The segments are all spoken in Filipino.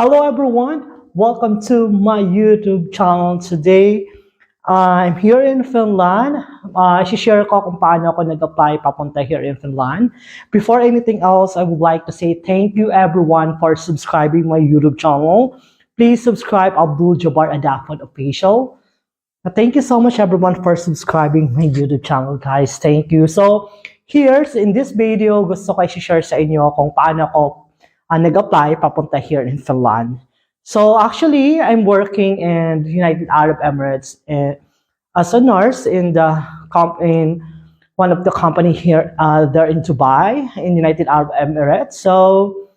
Hello everyone, welcome to my YouTube channel today. Uh, I'm here in Finland. Uh, share ko kung paano ako nag-apply papunta here in Finland. Before anything else, I would like to say thank you everyone for subscribing my YouTube channel. Please subscribe Abdul Jabbar Adafon Official. Thank you so much everyone for subscribing my YouTube channel guys. Thank you. So, here's in this video, gusto ko i-share sa inyo kung paano ako uh, nag-apply papunta here in Finland. So actually, I'm working in the United Arab Emirates eh, as a nurse in the comp in one of the company here uh, there in Dubai in United Arab Emirates. So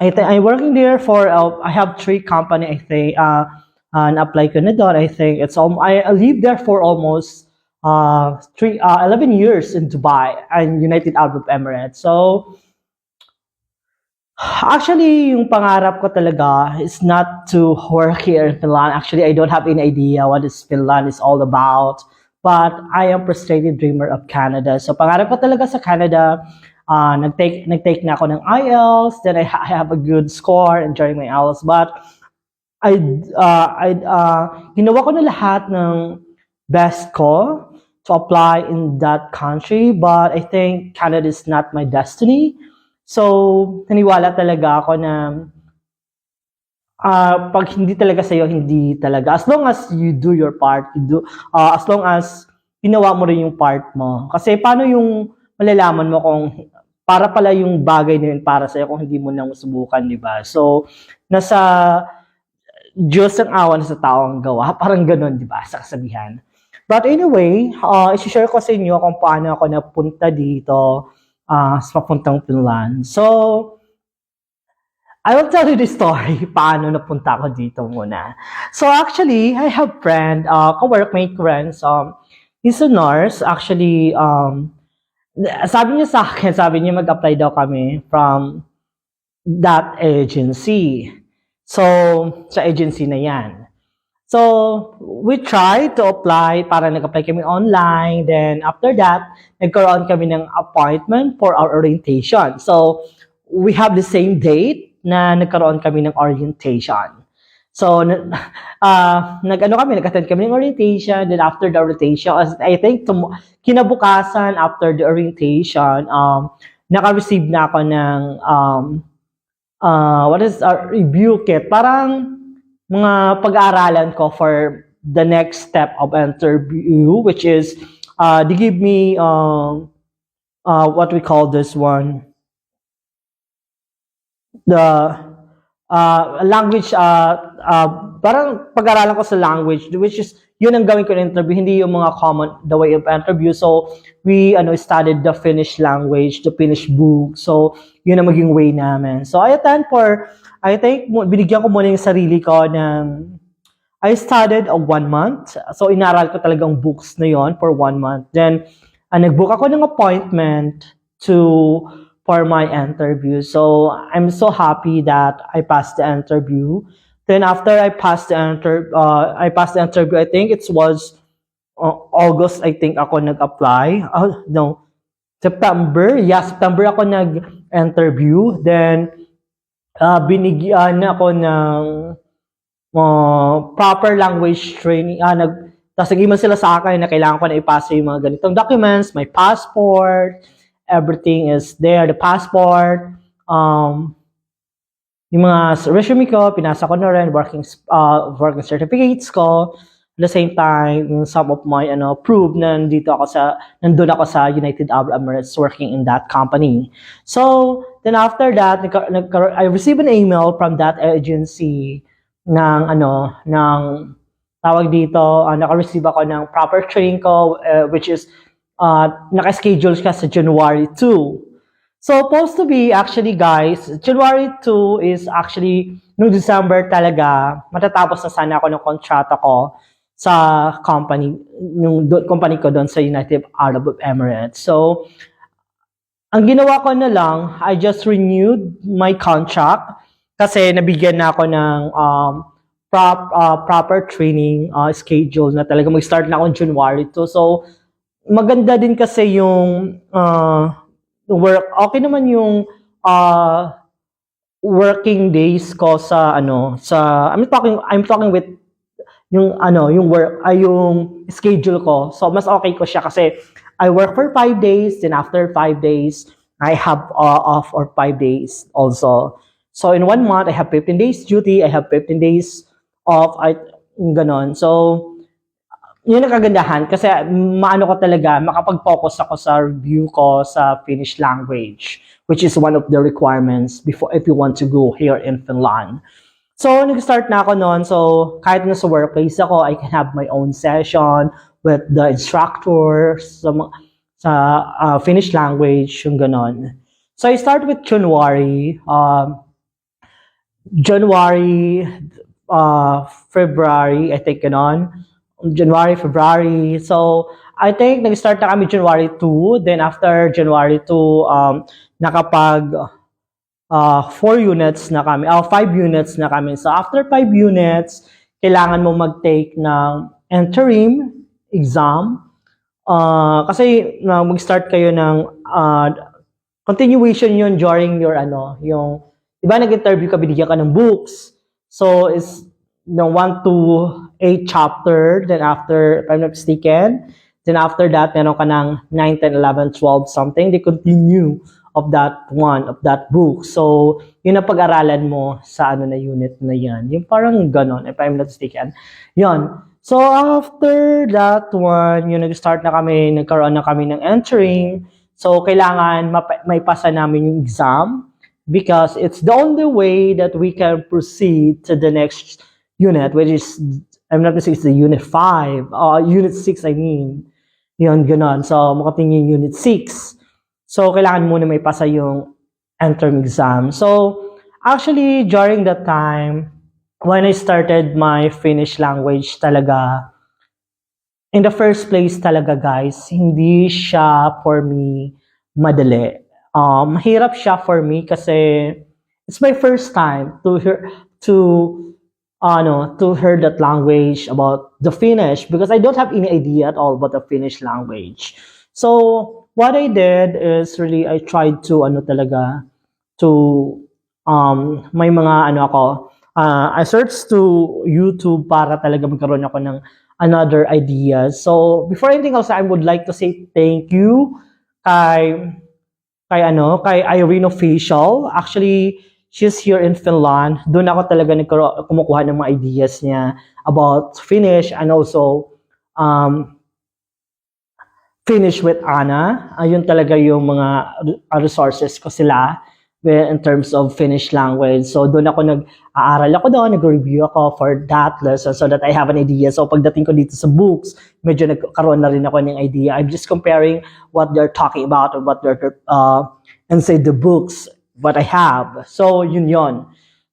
I think I'm working there for uh, I have three company I think uh, uh apply ko. I think it's I live there for almost uh three uh 11 years in Dubai and United Arab Emirates. So Actually, yung pangarap ko talaga is not to work here in Finland. Actually, I don't have any idea what is Finland is all about. But I am frustrated dreamer of Canada. So pangarap ko talaga sa Canada, uh, nag-take, nag-take na ako ng IELTS, then I, I have a good score during my IELTS. But I, uh, I, uh, ginawa ko na lahat ng best ko to apply in that country. But I think Canada is not my destiny. So, naniwala talaga ako na ah pag hindi talaga sa'yo, hindi talaga. As long as you do your part, you do, ah, as long as ginawa mo rin yung part mo. Kasi paano yung malalaman mo kung para pala yung bagay na yun para sa'yo kung hindi mo nang subukan, di ba? So, nasa Diyos ang awan sa tao ang gawa. Parang ganun, di ba? Sa kasabihan. But anyway, uh, isi-share ko sa inyo kung paano ako napunta dito uh, sa papuntang Finland. So, I will tell you the story paano napunta ako dito muna. So actually, I have friend, uh, ka-workmate ko rin. So, he's a nurse. Actually, um, sabi niya sa akin, sabi niya mag-apply daw kami from that agency. So, sa agency na yan. So, we tried to apply, para nag-apply kami online. Then, after that, nagkaroon kami ng appointment for our orientation. So, we have the same date na nagkaroon kami ng orientation. So, uh, nag-ano kami, nag-attend kami ng orientation. Then, after the orientation, I think, tum- kinabukasan, after the orientation, um, naka-receive na ako ng, um, uh, what is a review kit? Parang, mga pag-aaralan ko for the next step of interview, which is uh, they give me um, uh, what we call this one, the uh, language, uh, uh, parang pag-aralan ko sa language, which is yun ang gawin ko ng interview, hindi yung mga common, the way of interview. So, we ano, studied the Finnish language, the Finnish book. So, yun ang maging way namin. So, I attend for, I think, binigyan ko muna yung sarili ko ng, I studied a one month. So, inaral ko talagang books na yon for one month. Then, uh, nag-book ako ng appointment to for my interview. So, I'm so happy that I passed the interview. Then after I passed the inter uh, I passed the interview, I think it was uh, August, I think ako nag-apply. Oh, no. September. Yeah, September ako nag-interview. Then, uh, binigyan ako ng uh, proper language training. Ah, nag, tapos nag sila sa akin na kailangan ko na ipasa yung mga ganitong documents, my passport, everything is there, the passport, um, yung mga resume ko, pinasa ko na rin, working, uh, working certificates ko. The same time, some of my ano, prove na nandito ako sa, nandun ako sa United Arab Emirates working in that company. So, then after that, I received an email from that agency ng ano, ng tawag dito, uh, naka-receive ako ng proper training ko, uh, which is, uh, naka-schedule ka sa January 2. So, supposed to be, actually, guys, January 2 is actually, noong December talaga, matatapos na sana ako ng kontrata ko sa company, yung company ko doon sa United Arab Emirates. So, ang ginawa ko na lang, I just renewed my contract kasi nabigyan na ako ng um, prop, uh, proper training uh, schedule na talaga mag-start na ako January 2. So, maganda din kasi yung uh, work. Okay naman yung uh, working days ko sa ano sa I'm talking I'm talking with yung ano yung work ay yung schedule ko. So mas okay ko siya kasi I work for five days then after five days I have uh, off or five days also. So in one month I have 15 days duty I have 15 days off I ganon. So yun ang kagandahan kasi maano ko talaga, makapag-focus ako sa review ko sa Finnish language, which is one of the requirements before if you want to go here in Finland. So, nag-start na ako noon. So, kahit nasa workplace ako, I can have my own session with the instructor sa, sa uh, Finnish language, yung ganon. So, I start with January. Um, January, uh, February, I think ganon. January, February. So, I think nag-start na kami January 2. Then after January 2, um, nakapag uh, 4 units na kami, uh, 5 units na kami. So after 5 units, kailangan mo mag-take ng interim exam. Uh, kasi na mag-start kayo ng uh, continuation yun during your ano, yung, iba nag-interview ka, binigyan ka ng books. So, is the 1 to 8 chapter, then after, if I'm not mistaken, then after that, meron ka ng 9, 10, 11, 12, something, they continue of that one, of that book. So, yun ang pag-aralan mo sa ano na unit na yan. Yung parang ganon, if I'm not mistaken. Yun. So, after that one, yung nag-start na kami, nagkaroon na kami ng entering. So, kailangan may pasa namin yung exam because it's the only way that we can proceed to the next unit, which is, I'm not mistaken, it's the unit 5, uh, unit 6, I mean. Yun, ganon. So, makatingin yung unit 6. So, kailangan muna may pasa yung interim exam. So, actually, during that time, when I started my Finnish language talaga, in the first place talaga guys, hindi siya for me madali. Um, mahirap siya for me kasi it's my first time to hear, to ano, to hear that language about the Finnish because I don't have any idea at all about the Finnish language. So, what I did is really I tried to ano talaga to um may mga ano ako uh, I searched to YouTube para talaga magkaroon ako ng another idea. So, before anything else, I would like to say thank you kay kay ano, kay Irene Official. Actually, she's here in Finland. Doon ako talaga nagkaro- kumukuha ng mga ideas niya about Finnish and also um, Finish with Anna. Ayun talaga yung mga uh, resources ko sila with- in terms of Finnish language. So doon ako nag-aaral ako doon, nag-review ako for that lesson so that I have an idea. So pagdating ko dito sa books, medyo nagkaroon na rin ako ng idea. I'm just comparing what they're talking about or what they're uh, inside the books, what I have. So yun yon.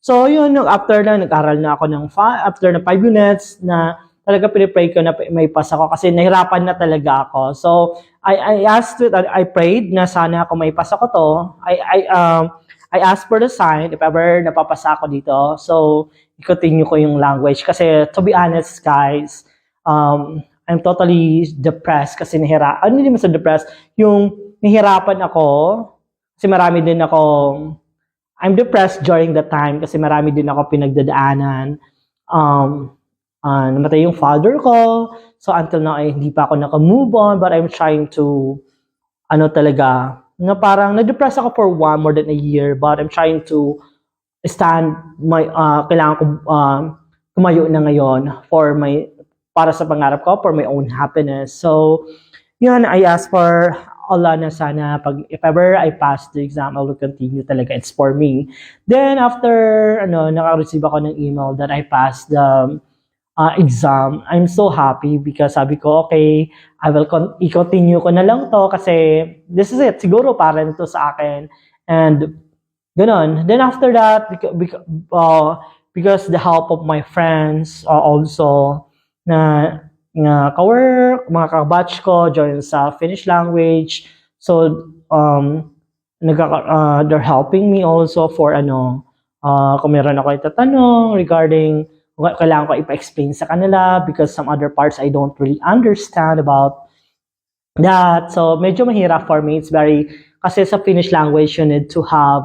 So yun, after na, nag-aral na ako ng fa- after na 5 units na talaga pinipray ko na may pass ako kasi nahirapan na talaga ako. So, I, I asked it, I prayed na sana ako may pass ako to. I, I, um, I asked for the sign if ever napapasa ako dito. So, i-continue ko yung language. Kasi, to be honest, guys, um, I'm totally depressed kasi nahira, ano hindi sa depressed, yung nahirapan ako, kasi marami din ako, I'm depressed during that time kasi marami din ako pinagdadaanan. Um, ah, namatay yung father ko. So until now, ay hindi pa ako naka-move on, but I'm trying to, ano talaga, na parang na-depress ako for one more than a year, but I'm trying to stand my, ah, kailangan ko um, tumayo na ngayon for my, para sa pangarap ko, for my own happiness. So, yun, I ask for Allah na sana pag if ever I pass the exam, I will continue talaga. It's for me. Then after ano, naka-receive ako ng email that I passed the uh, exam, I'm so happy because sabi ko, okay, I will con- i-continue ko na lang to kasi this is it. Siguro para to sa akin. And Ganon. Then after that, because, uh, because the help of my friends uh, also na nga ka-work, mga ka-batch ko join sa Finnish language. So, um, nagka, uh, they're helping me also for ano, uh, kung meron ako itatanong regarding kailangan ko ipa-explain sa kanila because some other parts I don't really understand about that. So, medyo mahirap for me. It's very, kasi sa Finnish language, you need to have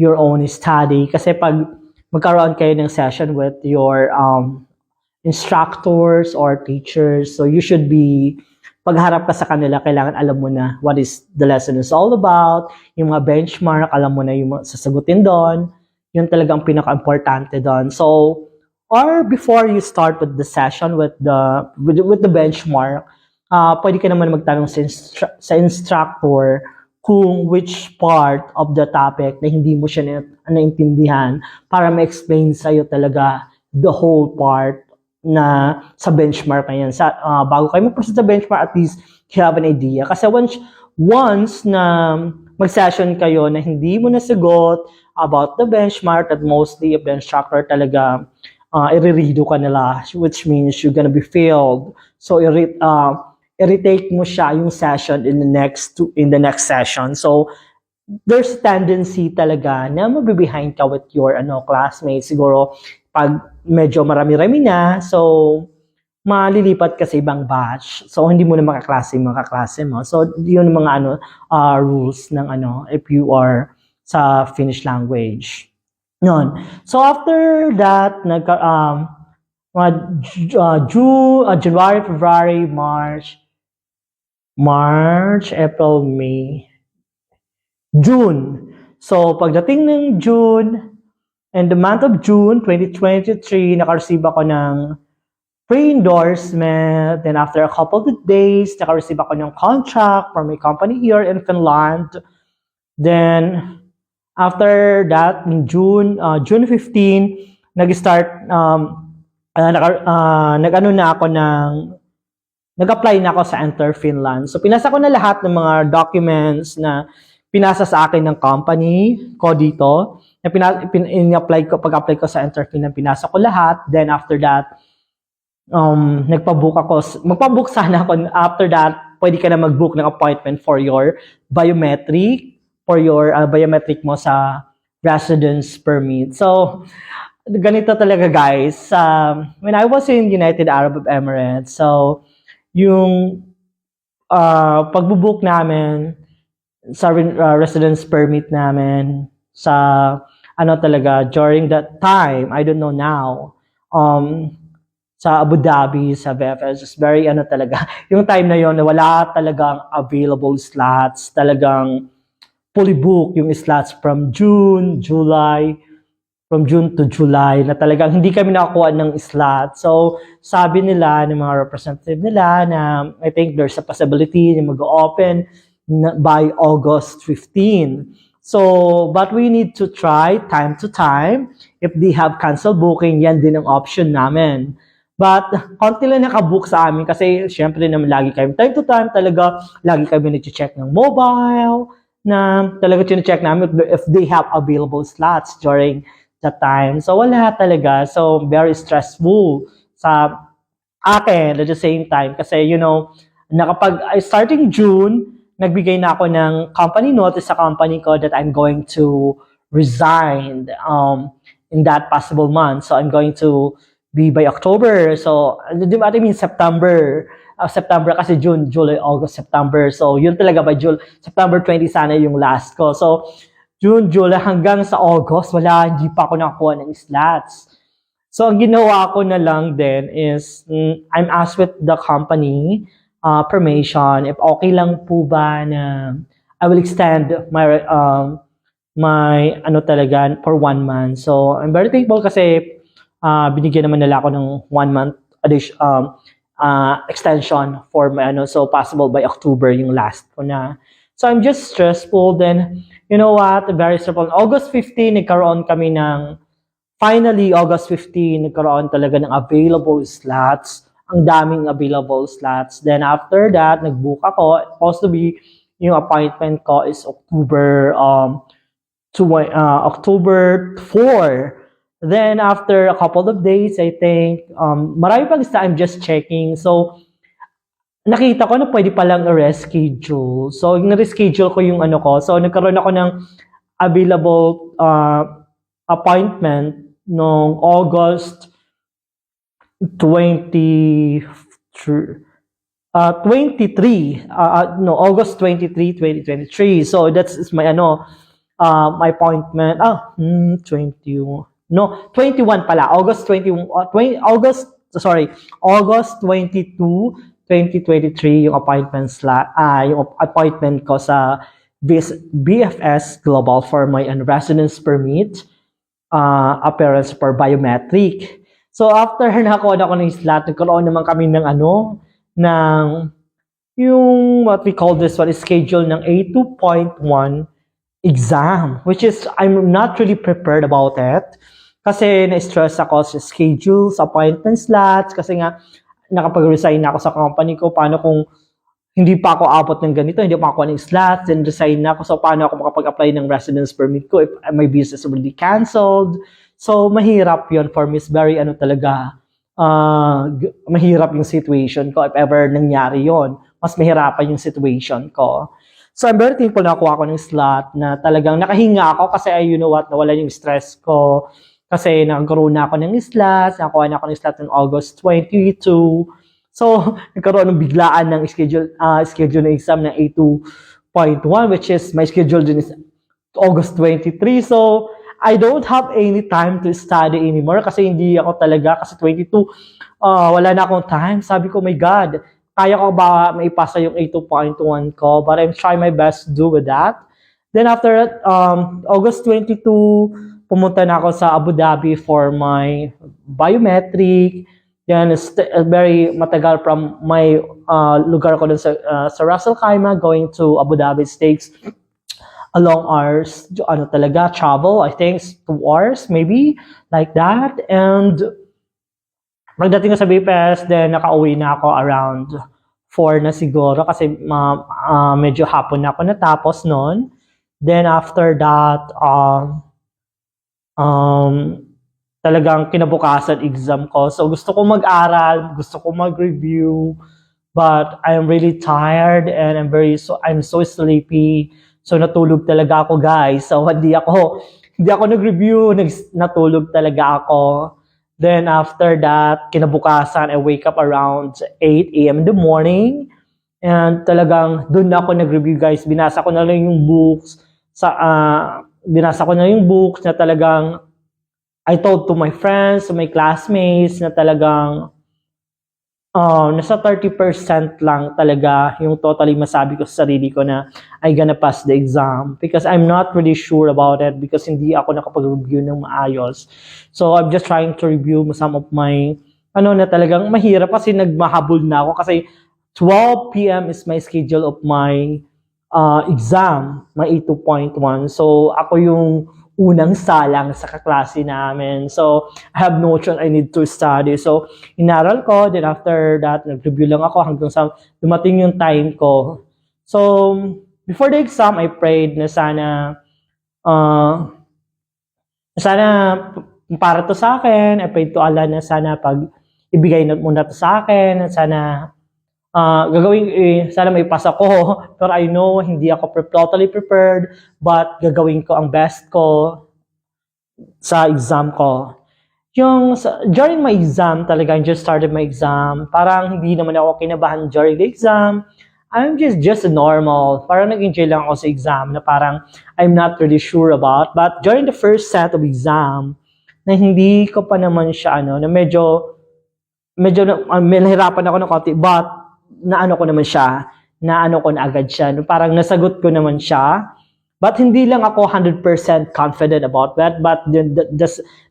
your own study. Kasi pag magkaroon kayo ng session with your um, instructors or teachers, so you should be, pagharap ka sa kanila, kailangan alam mo na what is the lesson is all about, yung mga benchmark, alam mo na yung sasagutin doon, yun talagang pinaka-importante doon. So, or before you start with the session with the with, with the benchmark, uh, pwede ka naman magtanong sa, instru- sa instructor kung which part of the topic na hindi mo siya na, naintindihan para ma-explain sa'yo talaga the whole part na sa benchmark na yan. Sa, ah, bago kayo mag-proceed sa benchmark, at least you have an idea. Kasi once, once na mag-session kayo na hindi mo nasagot about the benchmark, that mostly if the instructor talaga uh, irirido ka nila, which means you're gonna be failed. So, irrit, uh, irritate mo siya yung session in the next to, in the next session. So, there's tendency talaga na mabibehind ka with your ano classmates siguro pag medyo marami-rami na so malilipat ka sa ibang batch so hindi mo na makaklase yung mga kaklase mo so yun mga ano uh, rules ng ano if you are sa Finnish language yun so after that nag um mga uh, June, uh, January, February, March, March, April, May, June. So, pagdating ng June, and the month of June 2023, nakareceive ako ng pre-endorsement. Then after a couple of days, nakareceive ako ng contract from a company here in Finland. Then, after that, in June, uh, June 15, nag-start, um, uh, naka, uh, na ako ng nag-apply na ako sa Enter Finland. So, pinasa ko na lahat ng mga documents na pinasa sa akin ng company ko dito. Na pina, pin, in-apply ko, pag-apply ko sa Enter Finland, pinasa ko lahat. Then, after that, um, nagpa-book ako. Magpa-book sana ako. After that, pwede ka na mag-book ng appointment for your biometric, for your uh, biometric mo sa residence permit. So, ganito talaga guys. Um, when I was in United Arab Emirates, so, yung uh, pagbubook namin sa rin- uh, residence permit namin sa ano talaga during that time I don't know now um sa Abu Dhabi sa VFS is very ano talaga yung time na yon wala talagang available slots talagang fully booked yung slots from June, July, from June to July na talagang hindi kami nakakuha ng slot. So, sabi nila ng mga representative nila na I think there's a possibility na mag-open by August 15. So, but we need to try time to time. If they have cancel booking, yan din ang option namin. But, konti lang nakabook sa amin kasi syempre naman lagi kami time to time talaga, lagi kami nag-check ng mobile, na talaga check namin if they have available slots during that time. So, wala talaga. So, very stressful sa akin at the same time. Kasi, you know, nakapag, I- starting June, nagbigay na ako ng company notice sa company ko that I'm going to resign um, in that possible month. So, I'm going to be by October. So, di ba I mean September? Uh, September kasi June, July, August, September. So, yun talaga by June, September 20 sana yung last ko. So, June, July hanggang sa August, wala, hindi pa ako nakakuha ng slots. So, ang ginawa ko na lang din is, mm, I'm asked with the company uh, permission if okay lang po ba na I will extend my um, my ano talaga for one month. So, I'm very thankful kasi uh, binigyan naman nila ako ng one month addition, um, uh, extension for ano, so possible by October yung last ko na. So, I'm just stressful. Then, you know what? Very stressful. August 15, nagkaroon kami ng finally, August 15, nagkaroon talaga ng available slots. Ang daming available slots. Then after that, nag-book ako. Supposed to be, yung appointment ko is October, um, to, uh, October 4. Then after a couple of days, I think, um, marami pang lista, I'm just checking. So, nakita ko na pwede palang reschedule. So, na-reschedule ko yung ano ko. So, nagkaroon ako ng available uh, appointment noong August 20 uh, 23 uh, uh, no August 23 2023 so that's is my ano uh, my appointment, ah, hmm, 21, no, 21 pala, August 21, uh, 20, August, sorry, August 22, 2023, yung appointment slot, ah, yung appointment ko sa BFS Global for my residence permit, uh, appearance for biometric. So after nakakuha na ako ng slot, nagkaroon naman kami ng ano, ng yung what we call this one, schedule ng A2.1 exam, which is, I'm not really prepared about it. Kasi na-stress ako sa schedules, appointment slots, kasi nga, nakapag-resign na ako sa company ko, paano kung hindi pa ako abot ng ganito, hindi pa ako ng slots, then resign na ako, so paano ako makapag-apply ng residence permit ko if my business already canceled. So, mahirap yon for me. It's very, ano talaga, uh, mahirap yung situation ko if ever nangyari yon Mas mahirapan yung situation ko. So, I'm very thankful na nakuha ko ng slot na talagang nakahinga ako kasi ay, you know what, nawala yung stress ko. Kasi nagkaroon na ako ng slot, nakakuha na ako ng slot in August 22. So, nagkaroon ng biglaan ng schedule, uh, schedule ng exam ng A2.1, which is my schedule din is August 23. So, I don't have any time to study anymore kasi hindi ako talaga, kasi 22, uh, wala na akong time. Sabi ko, my God, kaya ko ba maipasa yung A2.1 ko? But I'm trying my best to do with that. Then after that, um, August 22, pumunta na ako sa Abu Dhabi for my biometric. Yan, st- uh, very matagal from my uh, lugar ko dun sa, uh, sa Ras Al Khaimah going to Abu Dhabi States a long hours, ano talaga, travel, I think, two hours, maybe, like that. And, pagdating ko sa BPS, then, nakauwi na ako around 4 na siguro, kasi ma- ah, medyo hapon na ako natapos noon. Then, after that, um, um, talagang kinabukasan exam ko. So, gusto ko mag-aral, gusto ko mag-review, but I'm really tired and I'm very, so, I'm so sleepy. So natulog talaga ako guys. So hindi ako hindi ako nag-review, nag, natulog talaga ako. Then after that, kinabukasan, I wake up around 8 a.m. in the morning. And talagang doon na ako nag-review guys. Binasa ko na lang yung books. Sa, ah, binasa ko na yung books na talagang I told to my friends, to my classmates na talagang uh, nasa 30% lang talaga yung totally masabi ko sa sarili ko na I gonna pass the exam because I'm not really sure about it because hindi ako nakapag-review ng maayos. So I'm just trying to review some of my ano na talagang mahirap kasi nagmahabol na ako kasi 12 p.m. is my schedule of my uh, exam, my A2.1. So ako yung unang salang sa kaklase namin. So, I have no choice, I need to study. So, inaral ko, then after that, nag-review lang ako hanggang sa dumating yung time ko. So, before the exam, I prayed na sana, uh, sana para to sa akin, I prayed to Allah na sana pag ibigay na muna to sa akin, at sana uh, gagawin, eh, sana may pasa ko. Pero I know, hindi ako pre- totally prepared, but gagawin ko ang best ko sa exam ko. Yung, sa, during my exam talaga, I just started my exam, parang hindi naman ako kinabahan during the exam. I'm just just normal. Parang nag-enjoy lang ako sa exam na parang I'm not really sure about. But during the first set of exam, na hindi ko pa naman siya ano, na medyo medyo uh, nahirapan ako ng konti, but naano ko naman siya, naano ko na agad siya. No, Parang nasagot ko naman siya. But hindi lang ako 100% confident about that. But the, the, the,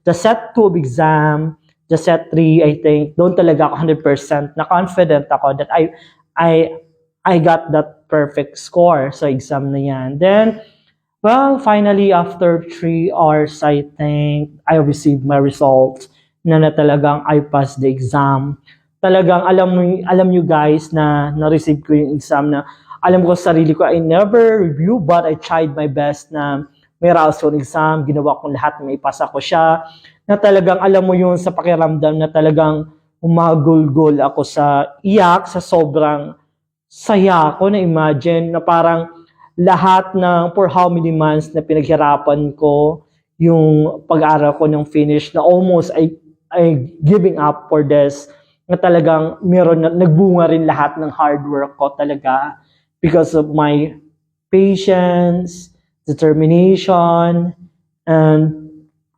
the set 2 of exam, the set 3, I think, doon talaga ako 100% na confident ako that I, I, I got that perfect score sa exam na yan. Then, well, finally, after 3 hours, I think, I received my results na na talagang I passed the exam talagang alam alam niyo guys na na-receive ko yung exam na alam ko sa sarili ko I never review but I tried my best na may rason exam, ginawa ko lahat na maipasa ko siya, na talagang alam mo yun sa pakiramdam na talagang umagulgol ako sa iyak, sa sobrang saya ko na imagine na parang lahat ng for how many months na pinaghirapan ko yung pag-aaral ko ng finish na almost I, I giving up for this na talagang meron na, nagbunga rin lahat ng hard work ko talaga because of my patience, determination, and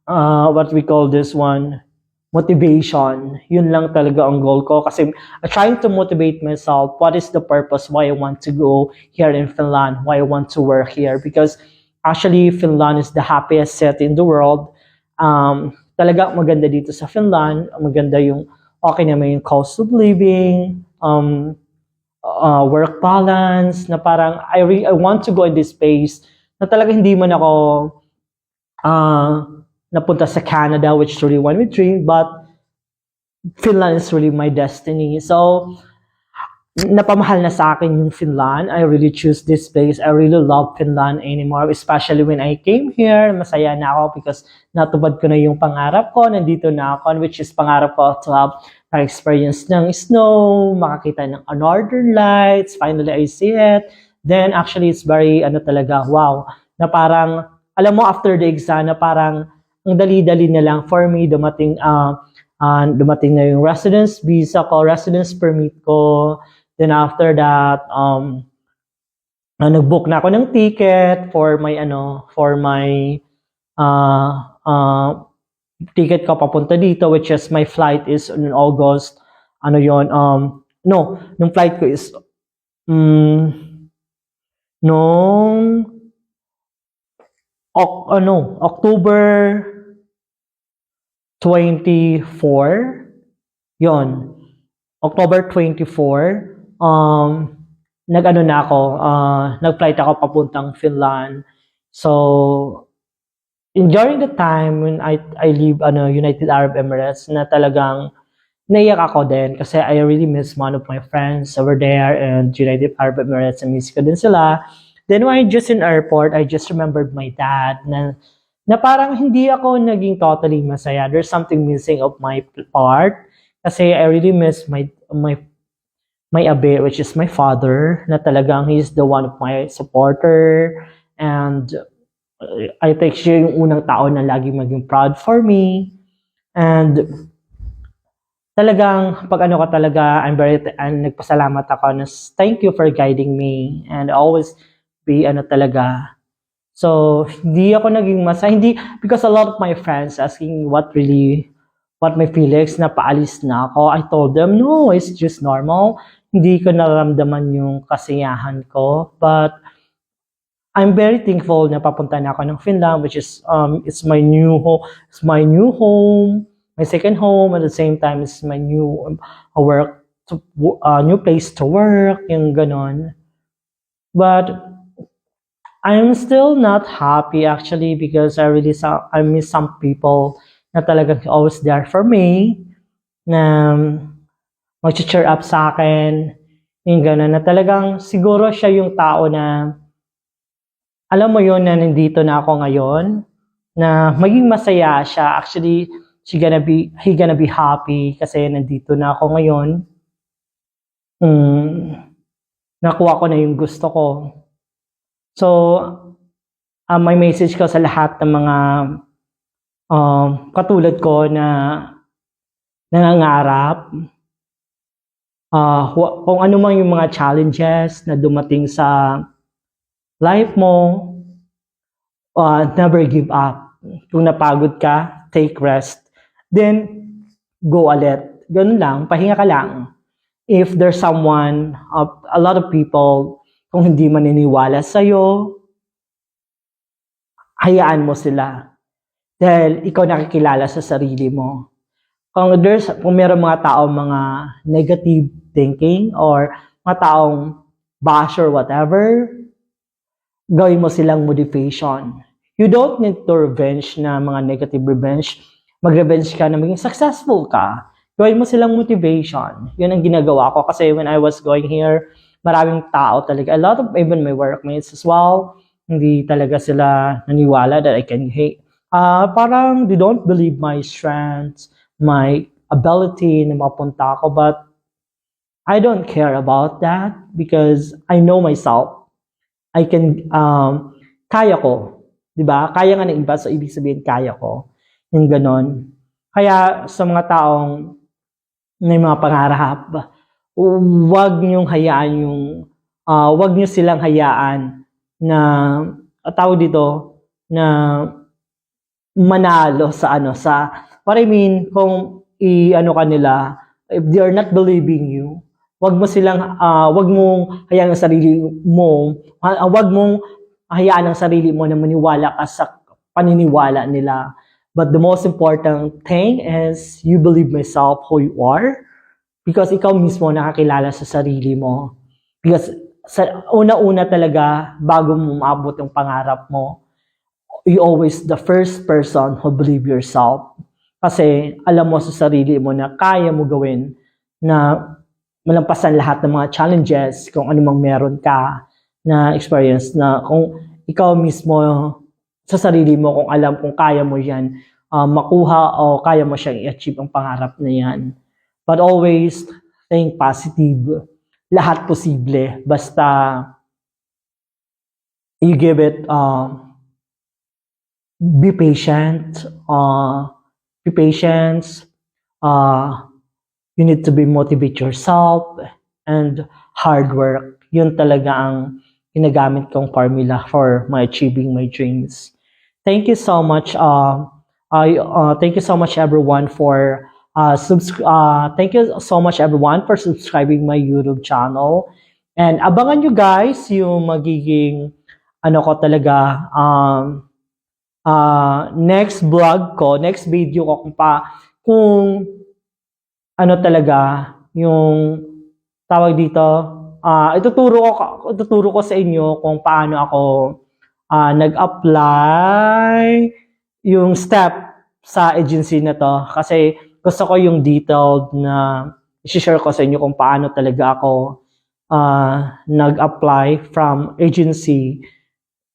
uh, what we call this one, motivation. Yun lang talaga ang goal ko kasi I'm trying to motivate myself. What is the purpose why I want to go here in Finland? Why I want to work here? Because actually, Finland is the happiest city in the world. Um, talaga maganda dito sa Finland. Maganda yung okay naman yung cost of living, um, uh, work balance, na parang I, re- I want to go in this space na talaga hindi man ako uh, napunta sa Canada, which really one my dream, but Finland is really my destiny. So, napamahal na sa akin yung Finland. I really choose this place. I really love Finland anymore, especially when I came here. Masaya na ako because natupad ko na yung pangarap ko. Nandito na ako, which is pangarap ko to have experience ng snow, makakita ng northern lights. Finally, I see it. Then, actually, it's very, ano talaga, wow. Na parang, alam mo, after the exam, na parang, ang dali-dali na lang for me, dumating, uh, uh, dumating na yung residence visa ko, residence permit ko. Then after that, um, uh, nag-book na ako ng ticket for my, ano, for my, uh, uh, ticket ko papunta dito, which is my flight is in August. Ano yon um, no, yung flight ko is, um, nung, ok, ano, October 24, yon October 24, um, nag-ano na ako, uh, nag-flight ako papuntang Finland. So, in, during the time when I, I leave ano, United Arab Emirates, na talagang naiyak ako din kasi I really miss one of my friends over there and United Arab Emirates, na miss ko din sila. Then when I just in airport, I just remembered my dad na na parang hindi ako naging totally masaya. There's something missing of my part kasi I really miss my my my abe which is my father na talagang he's the one of my supporter and uh, I think siya yung unang tao na lagi maging proud for me and talagang pag ano ka talaga I'm very and nagpasalamat ako na thank you for guiding me and always be ano talaga So, hindi ako naging masa, hindi, because a lot of my friends asking what really, what my feelings, na paalis na ako. I told them, no, it's just normal. Hindi ko naramdaman yung kasiyahan ko. But, I'm very thankful na papunta na ako ng Finland, which is, um, it's my new home, it's my new home, my second home, at the same time, it's my new um, work, to, uh, new place to work, yung ganon. But, I'm still not happy actually because I really I miss some people na talagang always there for me, na mag-cheer up sa akin, yung gano'n, na talagang siguro siya yung tao na, alam mo yun na nandito na ako ngayon, na maging masaya siya. Actually, she gonna be, he gonna be happy kasi nandito na ako ngayon. Hmm, nakuha ko na yung gusto ko. So, uh, may message ko sa lahat ng mga um, katulad ko na nangangarap. Uh, kung ano man yung mga challenges na dumating sa life mo, uh, never give up. Kung napagod ka, take rest. Then, go ulit. Ganun lang, pahinga ka lang. If there's someone, uh, a lot of people kung hindi maniniwala sa'yo, hayaan mo sila. Dahil ikaw nakikilala sa sarili mo. Kung there's, kung meron mga tao mga negative thinking or mga taong bash or whatever, gawin mo silang motivation. You don't need to revenge na mga negative revenge. Mag-revenge ka na maging successful ka. Gawin mo silang motivation. Yun ang ginagawa ko kasi when I was going here, maraming tao talaga. A lot of even my workmates as well, hindi talaga sila naniwala that I can hate. Uh, parang they don't believe my strengths, my ability na mapunta ako. But I don't care about that because I know myself. I can, um, kaya ko. ba? Kaya nga ng iba, so ibig sabihin kaya ko. Yung ganon. Kaya sa mga taong may mga pangarap, wag niyong hayaan yung uh, wag niyo silang hayaan na tawag dito, na manalo sa ano, sa, what I mean, kung i-ano ka nila, if they are not believing you, wag mo silang, ah, wag mong hayaan ang sarili mo, ah, wag mong hayaan ang sarili mo na maniwala ka sa paniniwala nila. But the most important thing is you believe myself who you are because ikaw mismo nakakilala sa sarili mo. Because sa una-una talaga, bago mo maabot yung pangarap mo, you always the first person who believe yourself. Kasi alam mo sa sarili mo na kaya mo gawin na malampasan lahat ng mga challenges kung ano mang meron ka na experience na kung ikaw mismo sa sarili mo kung alam kung kaya mo yan uh, makuha o kaya mo siyang i-achieve ang pangarap na yan. But always think positive. Lahat posible. Basta you give it, uh, be patient, uh, be patient, uh, you need to be motivate yourself and hard work. Yun talaga ang ginagamit kong formula for my achieving my dreams. Thank you so much. Uh, I uh, thank you so much everyone for uh, subs- uh, thank you so much everyone for subscribing my YouTube channel. And abangan nyo guys yung magiging ano ko talaga um, uh, next vlog ko, next video ko kung pa kung ano talaga yung tawag dito ah ituturo ko ituturo ko sa inyo kung paano ako ah, nag-apply yung step sa agency na to kasi gusto ko yung detailed na i-share ko sa inyo kung paano talaga ako ah, nag-apply from agency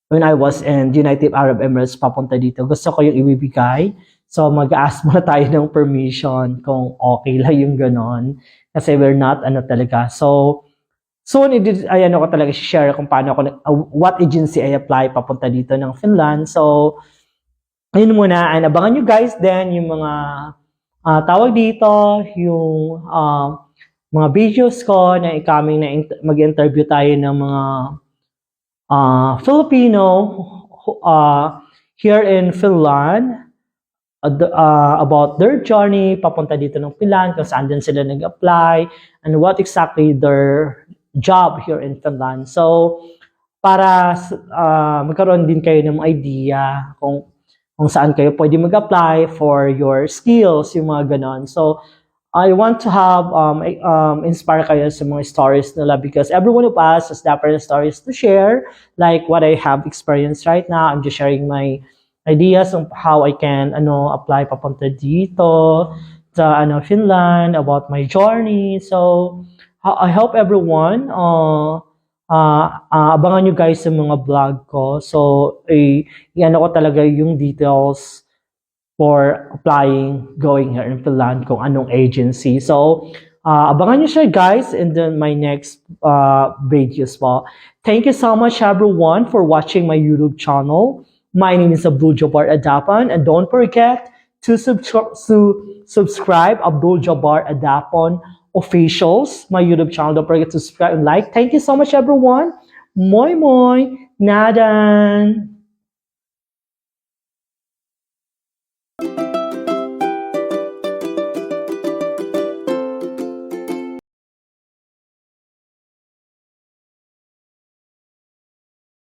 when I was in United Arab Emirates papunta dito. Gusto ko yung ibibigay. So mag-ask muna tayo ng permission kung okay lang yung ganon. Kasi we're not ano talaga. So soon ay ano ko talaga share kung paano ako uh, what agency I apply papunta dito ng Finland. So yun muna, and abangan nyo guys then yung mga ah, tawag dito, yung ah, mga videos ko na coming na int- mag-interview tayo ng mga ah, Filipino ah, here in Finland uh, about their journey papunta dito ng Finland, kung saan din sila nag-apply, and what exactly their job here in Finland. So, para ah, magkaroon din kayo ng idea kung kung saan kayo pwede mag-apply for your skills, yung mga ganon. So, I want to have, um, um, inspire kayo sa mga stories nila because every one of us has different stories to share, like what I have experienced right now. I'm just sharing my ideas on how I can, ano, apply papunta dito sa, ano, Finland, about my journey. So, I hope everyone, uh, uh, uh, abangan nyo guys sa mga vlog ko. So, eh, i-ano ko talaga yung details for applying, going here in Finland, kung anong agency. So, uh, abangan nyo siya guys in the, my next uh, videos po. Thank you so much everyone for watching my YouTube channel. My name is Abdul Jabbar Adapan and don't forget to, subscri- to subscribe Abdul Jabbar Adapan officials, my YouTube channel. Don't forget to subscribe and like. Thank you so much everyone. Moi moi. Nadan.